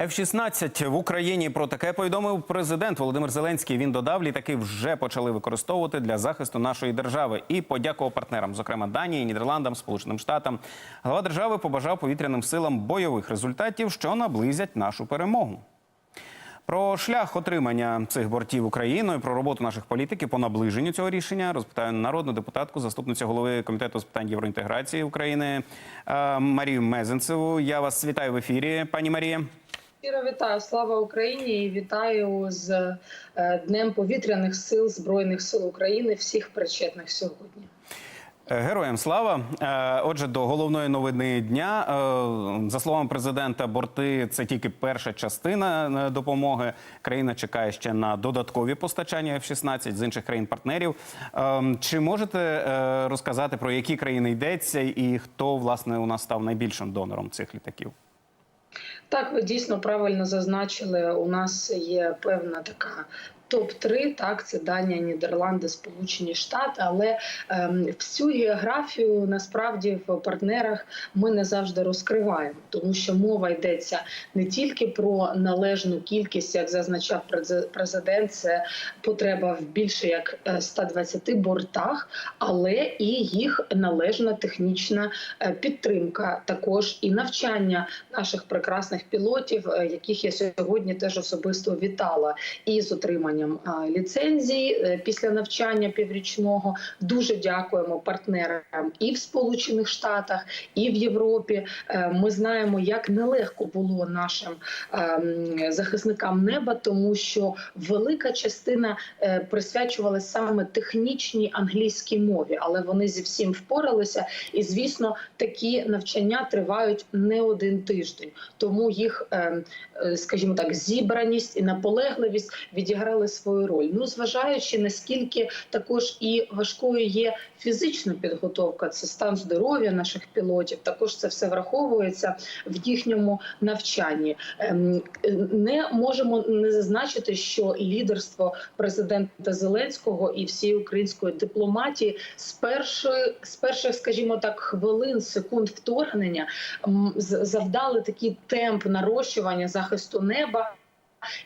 F-16 в Україні про таке повідомив президент Володимир Зеленський. Він додав, літаки вже почали використовувати для захисту нашої держави і подякував партнерам, зокрема Данії, Нідерландам, Сполученим Штатам. Глава держави побажав повітряним силам бойових результатів, що наблизять нашу перемогу. Про шлях отримання цих бортів Україною, про роботу наших політиків по наближенню цього рішення розпитаю народну депутатку, заступницю голови комітету з питань євроінтеграції України е, Марію Мезенцеву. Я вас вітаю в ефірі, пані Марія. Щиро вітаю, слава Україні! І вітаю з е, Днем повітряних сил Збройних сил України всіх причетних сьогодні. Е, Героям слава. Е, Отже, до головної новини дня. За словами президента, борти це тільки перша частина допомоги. Країна чекає ще на додаткові постачання F-16 з інших країн-партнерів. Чи можете розказати про які країни йдеться і хто власне у нас став найбільшим донором цих літаків? Так, ви дійсно правильно зазначили. У нас є певна така. Топ 3 так це Данія, Нідерланди, Сполучені Штати. Але ем, всю географію насправді в партнерах ми не завжди розкриваємо, тому що мова йдеться не тільки про належну кількість, як зазначав президент, це потреба в більше як е, 120 бортах, але і їх належна технічна е, підтримка, також і навчання наших прекрасних пілотів, е, яких я сьогодні теж особисто вітала, і з отриманням а, ліцензій е, після навчання піврічного. Дуже дякуємо партнерам і в Сполучених Штатах, і в Європі. Е, Ми знаємо, як нелегко було нашим ем, захисникам неба, тому що велика частина е, присвячувалася саме технічній англійській мові, але вони зі всім впоралися. І звісно, такі навчання тривають не один тиждень. Тому їх, ем, скажімо так, зібраність і наполегливість відіграли свою роль. Ну, зважаючи наскільки також і важкою є фізична підготовка, це стан здоров'я наших пілотів. Також це все враховується в їхньому навчанні. Ем, Не можемо не зазначити, що лідерство президента Зеленського і всієї української дипломатії з першої з перших, скажімо так, хвилин секунд вторгнення завдали такий темп нарощування захисту неба,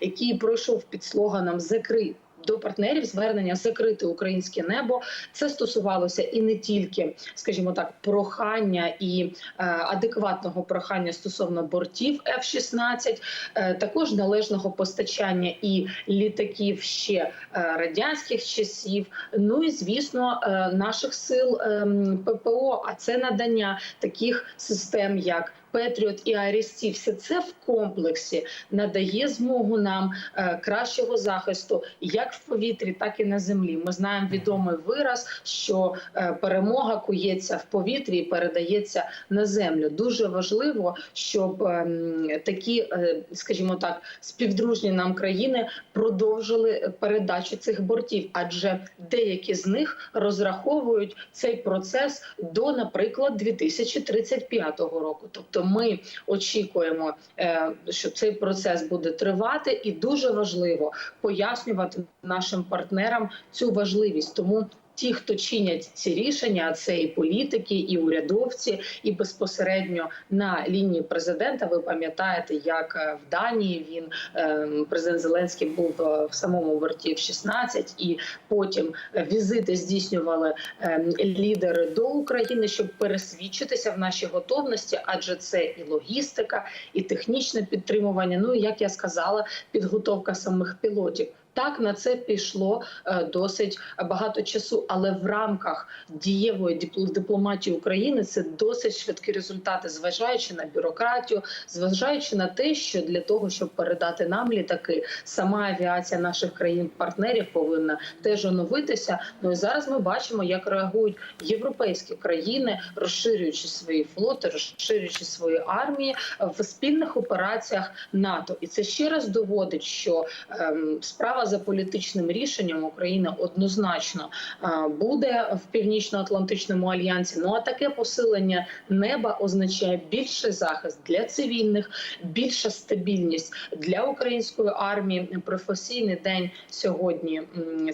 який пройшов під слоганом Закрий. До партнерів звернення закрити українське небо. Це стосувалося і не тільки, скажімо так, прохання і е, адекватного прохання стосовно бортів F-16, е, також належного постачання і літаків ще е, радянських часів. Ну і звісно, е, наших сил ем, ППО. А це надання таких систем, як Петріот і Арісті, все це в комплексі надає змогу нам е, кращого захисту як в повітрі, так і на землі. Ми знаємо відомий вираз, що е, перемога кується в повітрі і передається на землю. Дуже важливо, щоб ем, такі, е, скажімо так, співдружні нам країни продовжили передачу цих бортів, адже деякі з них розраховують цей процес до, наприклад, 2035 року. Тобто, ми очікуємо, е, що цей процес буде тривати, і дуже важливо пояснювати нашим партнерам цю важливість. Тому ті, хто чинять ці рішення, це і політики, і урядовці, і безпосередньо на лінії президента. Ви пам'ятаєте, як е, в Данії він е, президент Зеленський був е, в самому борті в 16 і потім е, візити здійснювали е, лідери до України, щоб пересвідчитися в нашій готовності, адже це і логістика, і технічне підтримування. Ну і як я сказала, підготовка самих пілотів. Так на це пішло е, досить багато часу, але в рамках дієвої дипломатії України це досить швидкі результати, зважаючи на бюрократію, зважаючи на те, що для того, щоб передати нам літаки, сама авіація наших країн-партнерів повинна теж оновитися. Ну і зараз ми бачимо, як реагують європейські країни, розширюючи свої флоти, розширюючи свої армії в спільних операціях НАТО. І це ще раз доводить, що ем, справа за політичним рішенням Україна однозначно е, буде в північно-атлантичному альянсі. Ну а таке посилення неба означає більший захист для цивільних, більша стабільність для української армії. Професійний день сьогодні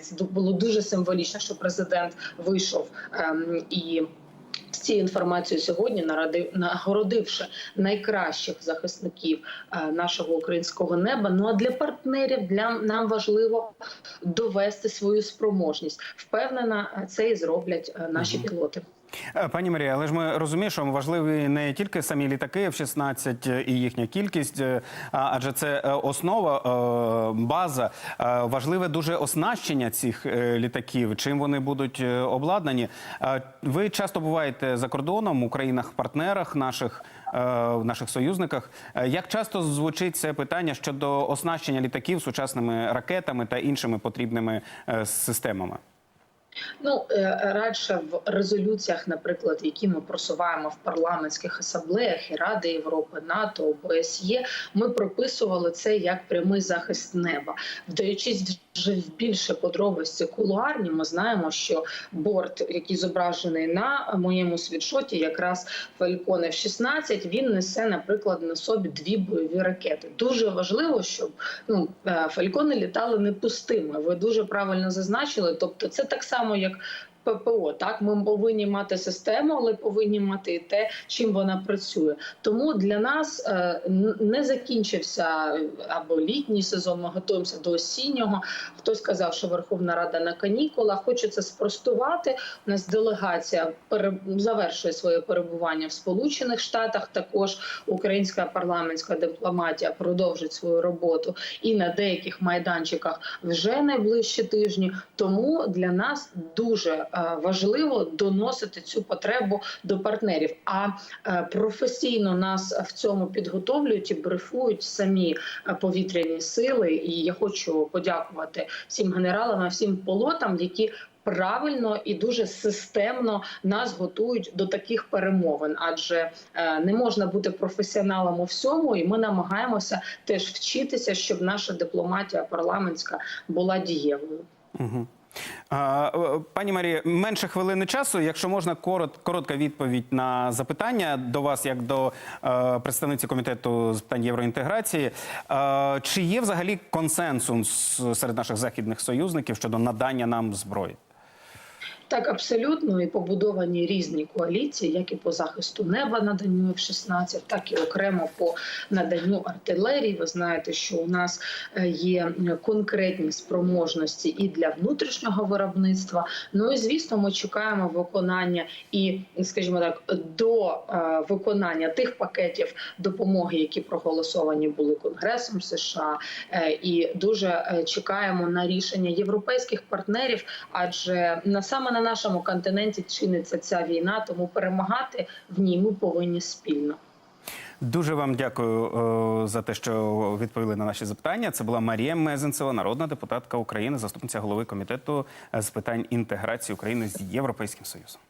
це було дуже символічно, що президент вийшов ем, і. Цією інформацією сьогодні нагородивши найкращих захисників е, нашого українського неба. Ну а для партнерів для нам важливо довести свою спроможність. Впевнена, е, це і зроблять е, наші пілоти. Е, Пані Марія, але ж ми розуміємо, що важливі не тільки самі літаки F-16 і їхня кількість, е, адже це е, основа, е, база. Е, Важливе дуже оснащення цих е, літаків, чим вони будуть е, обладнані. Е, Ви часто буваєте за кордоном у країнах-партнерах наших. е, В наших союзниках Е, як часто звучить це питання щодо оснащення літаків сучасними ракетами та іншими потрібними е, системами? Ну е, радше в резолюціях, наприклад, які ми просуваємо в парламентських асамблеях і Ради Європи, НАТО, ОБСЄ, ми прописували це як прямий захист неба, вдаючись вже більше подробиці кулуарні. Ми знаємо, що борт, який зображений на моєму світшоті, якраз Falcon F-16, він несе, наприклад, на собі дві бойові ракети. Дуже важливо, щоб ну е, фалькони літали не пустими. Ви дуже правильно зазначили. Тобто, це так само, як ППО. Так, ми повинні мати систему, але повинні мати і те, чим вона працює. Тому для нас е, не закінчився або літній сезон. Ми готуємося до осіннього. Хтось сказав, що Верховна Рада на канікулах. Це спростувати. У нас делегація завершує своє перебування в Сполучених Штатах. Також українська парламентська дипломатія продовжить свою роботу і на деяких майданчиках вже найближчі тижні. Тому для нас дуже е, важливо доносити цю потребу до партнерів. А е, професійно нас в цьому підготовлюють і брифують самі е, повітряні сили. І я хочу подякувати всім генералам, всім пілотам, які правильно і дуже системно нас готують до таких перемовин, адже е, не можна бути професіоналом у всьому, і ми намагаємося теж вчитися, щоб наша дипломатія парламентська була дієвою. Угу. Е, пані Марія, менше хвилини часу. Якщо можна, коротка відповідь на запитання до вас, як до е, представниці комітету з питань євроінтеграції. Е, чи є взагалі консенсус серед наших західних союзників щодо надання нам зброї? Так, абсолютно і побудовані різні коаліції, як і по захисту неба наданню F-16, так і окремо по наданню артилерії. Ви знаєте, що у нас е, є конкретні спроможності і для внутрішнього виробництва. Ну і звісно, ми чекаємо виконання і, скажімо так, до е, виконання тих пакетів допомоги, які проголосовані були Конгресом США, Е, і дуже е, чекаємо на рішення європейських партнерів, адже на саме на нашому континенті чиниться ця війна, тому перемагати в ній ми повинні спільно. Дуже вам дякую е, за те, що відповіли на наші запитання. Це була Марія Мезенцева, народна депутатка України, заступниця голови комітету з питань інтеграції України з Європейським Союзом.